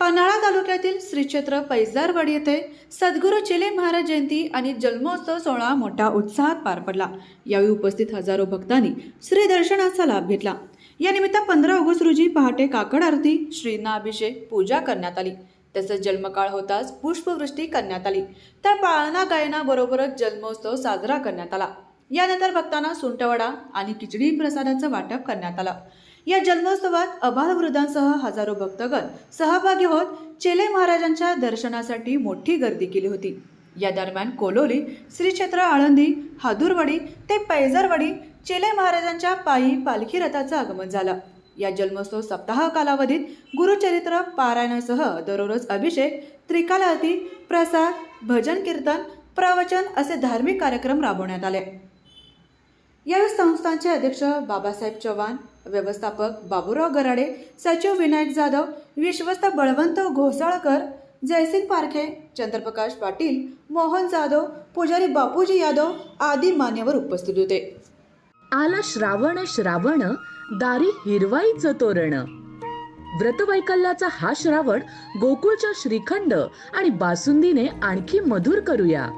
पन्हाळा तालुक्यातील श्रीक्षेत्र पैजारवाडी येथे सद्गुरू चिले महाराज जयंती आणि जन्मोत्सव सोहळा मोठ्या उत्साहात पार पडला. यावेळी उपस्थित हजारो भक्तांनी श्री दर्शनाचा लाभ घेतला. या निमित्त पंधरा ऑगस्ट रोजी पहाटे काकड आरती श्रीनाभिषेक पूजा करण्यात आली. तसंच जन्मकाळ होताच पुष्पवृष्टी करण्यात आली. तर पाळणा गायनाबरोबरच जन्मोत्सव साजरा करण्यात आला. यानंतर भक्तांना सुंटवडा आणि खिचडी प्रसादाचं वाटप करण्यात आलं. या जन्मोत्सवात अबाल वृद्धांसह हजारो भक्तगण सहभागी होत चेले महाराजांच्या दर्शनासाठी मोठी गर्दी केली होती. या दरम्यान कोलोली श्री क्षेत्र आळंदी हादुरवाडी ते पैजारवाडी चेले महाराजांच्या पायी पालखी रथाचं आगमन झालं. या जन्मोत्सव सप्ताह कालावधीत गुरुचरित्र पारायणासह दररोज अभिषेक त्रिकालहती प्रसाद भजन कीर्तन प्रवचन असे धार्मिक कार्यक्रम राबवण्यात आले. यावेळी संस्थांचे अध्यक्ष बाबासाहेब चव्हाण व्यवस्थापक बाबूराव गराडे सचिव विनायक जाधव विश्वस्त बळवंत घोसाळकर जयसिंग पारखे चंद्रप्रकाश पाटील मोहन जाधव पुजारी बापूजी यादव आदी मान्यवर उपस्थित होते. आला श्रावण श्रावण दारी हिरवाईचं तोरण. व्रतवैकल्याचा हा श्रावण गोकुळच्या श्रीखंड आणि बासुंदीने आणखी मधुर करूया.